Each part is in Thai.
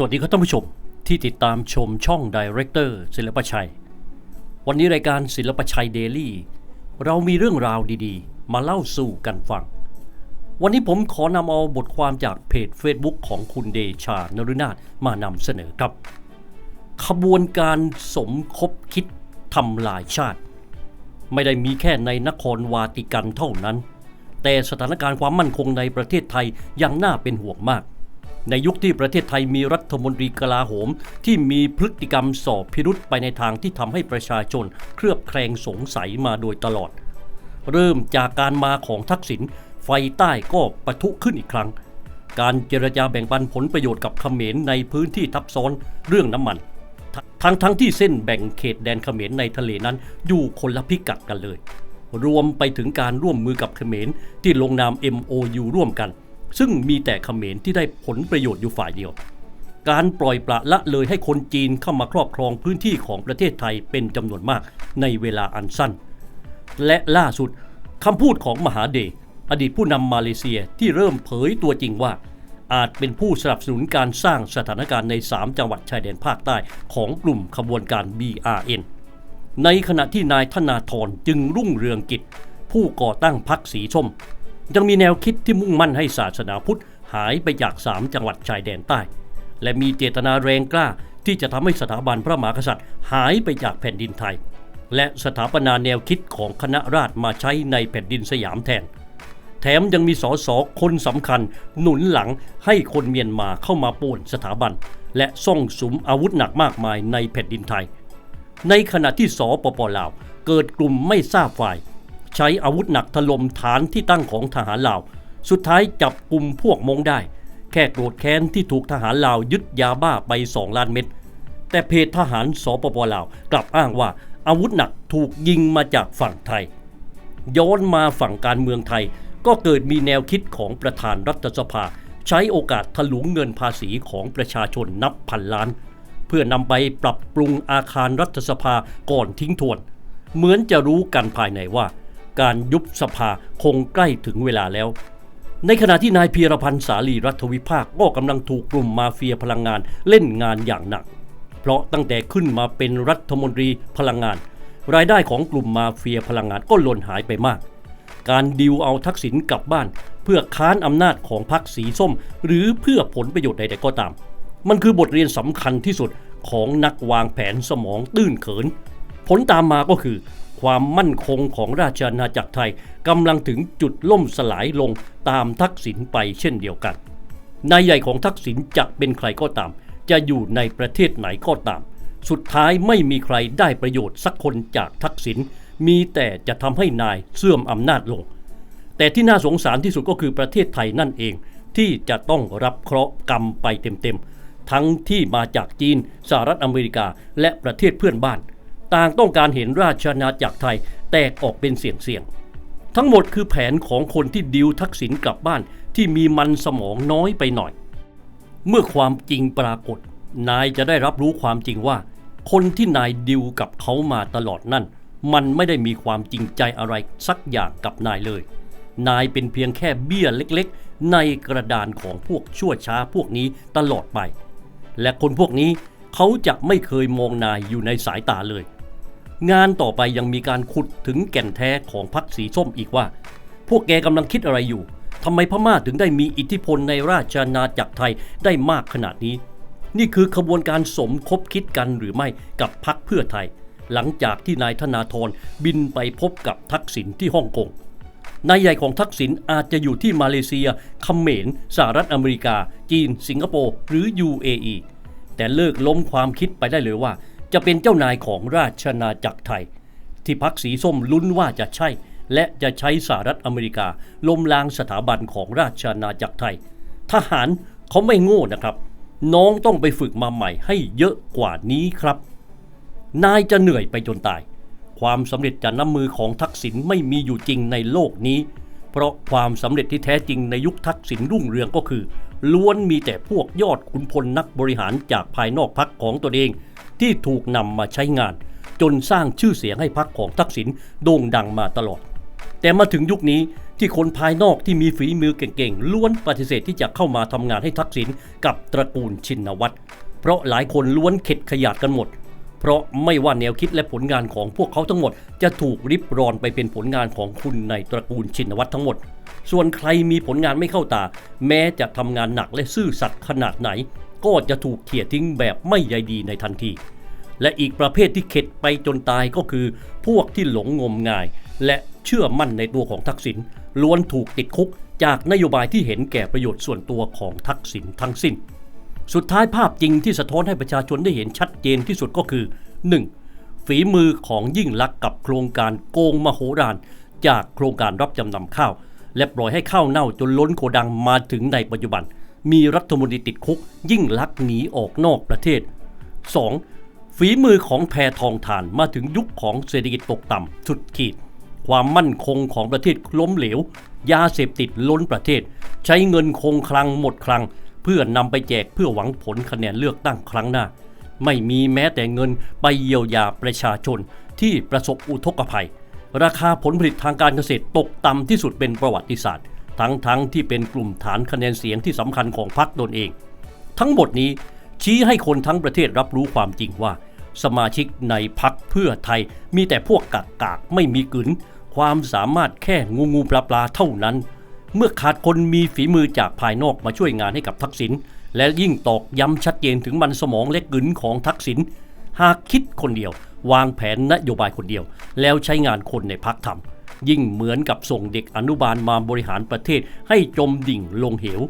สวัสดีครับท่านผู้ชมที่ติดตามชมช่องดีเรคเตอร์ศิลปชัย วันนี้รายการศิลปชัยเดลี่ เรามีเรื่องราวดีๆ มาเล่าสู่กันฟัง วันนี้ผมขอนำเอาบทความจากเพจ Facebook ของคุณเดชานรุนาถมานำเสนอครับ ขบวนการสมคบคิดทำลายชาติ ไม่ได้มีแค่ในนครวาติกันเท่านั้น แต่สถานการณ์ความมั่นคงในประเทศไทยยังน่าเป็นห่วงมาก ในยุคที่ประเทศไทยมีรัฐมนตรีกลาโหม ที่มีพฤติกรรมสอบพิรุษไปในทางที่ทำให้ประชาชน เครือบแคลงสงสัยมาโดยตลอด เริ่มจากการมาของทักษิณไฟใต้ก็ปะทุขึ้นอีกครั้ง การเจรจาแบ่งปันผลประโยชน์กับเขมรในพื้นที่ทับซ้อนเรื่องน้ำมัน ทั้งทั้งที่เส้นแบ่งเขตแดนเขมรในทะเลนั้นอยู่คนละพิกัดกันเลย รวมไปถึงการร่วมมือกับเขมรที่ลงนาม MOU ร่วมกัน ซึ่งมีแต่เขมรที่ได้ผลประโยชน์อยู่ฝ่ายเดียว การปล่อยปละละเลยให้คนจีนเข้ามาครอบครองพื้นที่ของประเทศไทยเป็นจำนวนมากในเวลาอันสั้น และล่าสุดคำพูดของมหาเดชอดีตผู้นำมาเลเซียที่เริ่มเผยตัวจริงว่า อาจเป็นผู้สนับสนุนการสร้างสถานการณ์ใน 3 จังหวัดชายแดนภาคใต้ของกลุ่มขบวนการ BRN ในขณะที่นายธนาธรจึงรุ่งเรืองกิจ ผู้ก่อตั้งพรรคสีส้ม ยังมีแนวคิดที่มุ่งมั่นให้ศาสนาพุทธหายไปจาก3จังหวัดชายแดนใต้ และมีเจตนาแรงกล้าที่จะทำให้สถาบันพระมหากษัตริย์ หายไปจากแผ่นดินไทย และสถาปนาแนวคิดของคณะราษฎรมาใช้ในแผ่นดินสยามแทน แถมยังมีสสคนสำคัญ หนุนหลังให้คนเมียนมาเข้ามาป่วนสถาบัน และซ่องสุมอาวุธหนักมากมายในแผ่นดินไทย ในขณะที่สปปลาวเกิดกลุ่มไม่ทราบฝ่าย ใช้อาวุธหนักถล่มฐานที่ตั้งของทหารลาว สุดท้ายจับกลุ่มพวกมงได้ แค่โกรธแค้นที่ถูกทหารลาวยึดยาบ้าไป 2 ล้านเม็ด แต่เพจทหารสปปลาวกลับอ้างว่าอาวุธหนักถูกยิงมาจากฝั่งไทย ย้อนมาฝั่งการเมืองไทย ก็เกิดมีแนวคิดของประธานรัฐสภา ใช้โอกาสถลุงเงินภาษีของประชาชนนับพันล้าน เพื่อนำไปปรับปรุงอาคารรัฐสภาก่อนทิ้งทวน เหมือนจะรู้กันภายในว่า การยุบสภาคงใกล้ถึงเวลาแล้ว ในขณะที่นายพีรพันธ์สาลีรัฐวิภาคก็กำลังถูกกลุ่มมาเฟียพลังงานเล่นงานอย่างหนัก เพราะตั้งแต่ขึ้นมาเป็นรัฐมนตรีพลังงาน รายได้ของกลุ่มมาเฟียพลังงานก็หล่นหายไปมาก การดิวเอาทักษิณกลับบ้าน เพื่อค้านอำนาจของพรรคสีส้ม หรือเพื่อผลประโยชน์ใดๆก็ตาม มันคือบทเรียนสำคัญที่สุดของนักวางแผนสมองตื้นเขิน ผลตามมาก็คือ ความมั่นคงของราชอาณาจักรไทยกำลังถึงจุดล่มสลายลงตามทักษิณไปเช่นเดียวกัน นายใหญ่ของทักษิณจะเป็นใครก็ตาม จะอยู่ในประเทศไหนก็ตาม สุดท้ายไม่มีใครได้ประโยชน์สักคนจากทักษิณมีแต่จะทำให้นายเสื่อมอำนาจลง แต่ที่น่าสงสารที่สุดก็คือประเทศไทยนั่นเอง ที่จะต้องรับเคราะห์กรรมไปเต็มๆทั้งที่มาจากจีนสหรัฐอเมริกาและประเทศเพื่อนบ้าน ต่างต้องการเห็นราชอาณาจักรไทยแตกออกเป็นเสี่ยงๆ ทั้งหมดคือแผนของคนที่ดิวทักษิณกลับบ้านที่มีมันสมองน้อยไปหน่อย เมื่อความจริงปรากฏ นายจะได้รับรู้ความจริงว่า คนที่นายดิวกับเขามาตลอดนั่น มันไม่ได้มีความจริงใจอะไรสักอย่างกับนายเลย นายเป็นเพียงแค่เบี้ยเล็กๆ ในกระดานของพวกชั่วช้าพวกนี้ตลอดไป และคนพวกนี้เขาจะไม่เคยมองนายอยู่ในสายตาเลย งานต่อไปยังมีการขุดถึงแก่นแท้ของพรรคสีส้มอีกว่า พวกแกกำลังคิดอะไรอยู่ทำไมพม่าถึงได้มีอิทธิพลในราชอาณาจักรไทยได้มากขนาดนี้ นี่คือขบวนการสมคบคิดกันหรือไม่กับพรรคเพื่อไทย หลังจากที่นายธนาธรบินไปพบกับทักษิณที่ฮ่องกงนายใหญ่ของทักษิณอาจจะอยู่ที่มาเลเซียเขมรสหรัฐอเมริกา จีน สิงคโปร์หรือ UAE แต่เลิกล้มความคิดไปได้เลยว่า จะเป็นเจ้านายของราชอาจักรไทย ที่พักสีส้มลุ้นว่าจะใช่ และจะใช้สหรัฐอเมริกาล้มล้างสถาบันของราชอาณาจักรไทย ทหารเขาไม่โง่นะครับ น้องต้องไปฝึกมาใหม่ให้เยอะกว่านี้ครับ นายจะเหนื่อยไปจนตาย ความสำเร็จจากน้ำมือของทักษิณไม่มีอยู่จริงในโลกนี้ เพราะความสำเร็จที่แท้จริงในยุคทักษิณรุ่งเรืองก็คือล้วนมีแต่พวกยอดขุนพลนักบริหารจากภายนอกพักของตนเอง ที่ถูกนำมาใช้งาน จนสร้างชื่อเสียงให้พักของทักษิณโด่งดังมาตลอด แต่มาถึงยุคนี้ที่คนภายนอกที่มีฝีมือเก่งๆ ล้วนปฏิเสธที่จะเข้ามาทำงานให้ทักษิณกับตระกูลชินวัตรเพราะหลายคนล้วนเข็ดขยาดกันหมด เพราะไม่ว่าแนวคิดและผลงานของพวกเขาทั้งหมด จะถูกริบรอนไปเป็นผลงานของคุณในตระกูลชินวัตรทั้งหมด ส่วนใครมีผลงานไม่เข้าตา แม้จะทำงานหนักและซื่อสัตย์ขนาดไหน ก็จะถูกเขี่ยทิ้งแบบไม่ใยดีในทันที และอีกประเภทที่เข็ดไปจนตายก็คือ พวกที่หลงงมงาย และเชื่อมั่นในตัวของทักษิณล้วนถูกติดคุก จากนโยบายที่เห็นแก่ประโยชน์ส่วนตัวของทักษิณทั้งสิ้น สุดท้ายภาพจริงที่สะท้อนให้ประชาชนได้เห็นชัดเจนที่สุดก็คือ 1. ฝีมือของยิ่งลักษณ์กับโครงการโกงมโหฬารจากโครงการรับจำนำข้าว และปล่อยให้ข้าวเน่าจนล้นโกดังมาถึงในปัจจุบัน มีรัฐมนตรีติดคุก ยิ่งลักษณ์หนีออกนอกประเทศ 2. ฝีมือของแพทองทานมาถึงยุคของเศรษฐกิจตกต่ำสุดขีด ความมั่นคงของประเทศล้มเหลว ยาเสพติดล้นประเทศ ใช้เงินคงคลังหมดคลัง พื่อนำไปแจกเพื่อหวังผลคะแนนเลือกตั้งครั้งหน้า ไม่มีแม้แต่เงินไปเยียวยาประชาชนที่ประสบอุทกภัย ราคาผลผลิตทางการเกษตรตกต่ำที่สุดเป็นประวัติศาสตร์ ทั้งๆทที่เป็นกลุ่มฐานคะแนนเสียงที่สำคัญของพรรคตนเอง ทั้งหมดนี้ชี้ให้คนทั้งประเทศรับรู้ความจริงว่า สมาชิกในพักเพื่อไทยมีแต่พวกกากกากๆไม่มีกลืนความสามารถแค่งูงูปลาปลาเท่านั้น เมื่อขาดคนมีฝีมือจากภายนอกมาช่วยงานให้กับทักษิณและยิ่งตอกย้ำชัดเจนถึงมันสมองและกลืนของทักษิณหากคิดคนเดียว วางแผนนโยบายคนเดียว แล้วใช้งานคนในพักทำยิ่งเหมือนกับส่งเด็กอนุบาลมาบริหารประเทศให้จมดิ่งลงเหว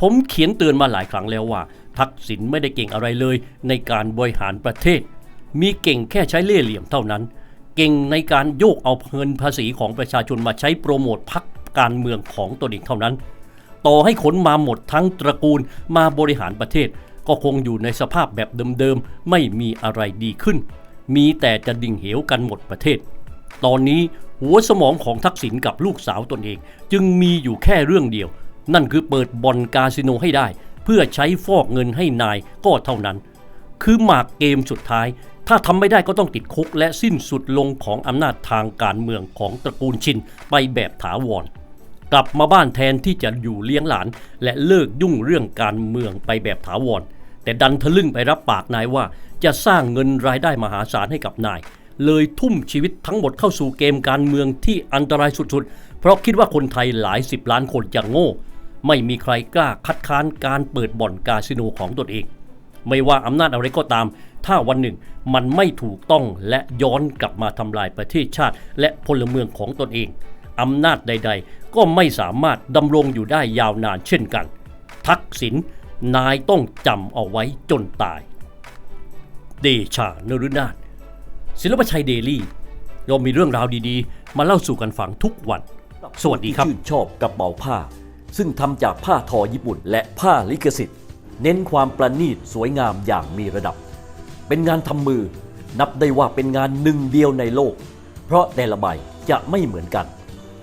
ผมเขียนเตือนมาหลายครั้งแล้วว่า ทักษิณไม่ได้เก่งอะไรเลยในการบริหารประเทศ มีเก่งแค่ใช้เล่ห์เหลี่ยมเท่านั้น เก่งในการโยกเอาเงินภาษีของประชาชนมาใช้โปรโมทพัก การเมืองของตนเองเท่านั้น ต่อให้ขนมาหมดทั้งตระกูลมาบริหารประเทศ ก็คงอยู่ในสภาพแบบเดิมๆ ไม่มีอะไรดีขึ้น มีแต่จะดิ่งเหวกันหมดประเทศ ตอนนี้หัวสมองของทักษิณกับลูกสาวตนเอง จึงมีอยู่แค่เรื่องเดียว นั่นคือเปิดบอนคาสิโนให้ได้ เพื่อใช้ฟอกเงินให้นายก็เท่านั้น คือหมากเกมสุดท้ายถ้าทำไม่ได้ก็ต้องติดคุกและสิ้นสุดลงของอำนาจทางการเมืองของตระกูลชินไปแบบถาวร กลับมาบ้านแทนที่จะอยู่เลี้ยงหลาน และเลิกยุ่งเรื่องการเมืองไปแบบถาวร แต่ดันทะลึ่งไปรับปากนายว่า จะสร้างเงินรายได้มหาศาลให้กับนาย เลยทุ่มชีวิตทั้งหมดเข้าสู่เกมการเมืองที่อันตรายสุดๆ เพราะคิดว่าคนไทยหลายสิบล้านคนจะโง่ ไม่มีใครกล้าคัดค้านการเปิดบ่อนคาสิโนของตนเอง ไม่ว่าอำนาจอะไรก็ตาม ถ้าวันหนึ่งมันไม่ถูกต้องและย้อนกลับมาทำลายประเทศชาติ และพลเมืองของตนเอง อำนาจใด ๆ ก็ไม่สามารถดำรงอยู่ได้ยาวนานเช่นกัน ทักษิณนายต้องจำเอาไว้จนตาย เดชานรุนาถศิลปชัยเดลี่ เรามีเรื่องราวดีๆ มาเล่าสู่กันฟังทุกวัน สวัสดีครับชื่นชอบกระเป๋าผ้า ซึ่งทำจากผ้าทอญี่ปุ่น และผ้าลิขสิทธิ์ เน้นความประณีตสวยงามอย่างมีระดับ เป็นงานทำมือ นับได้ว่าเป็นงานหนึ่งเดียวในโลก เพราะแต่ละใบจะไม่เหมือนกัน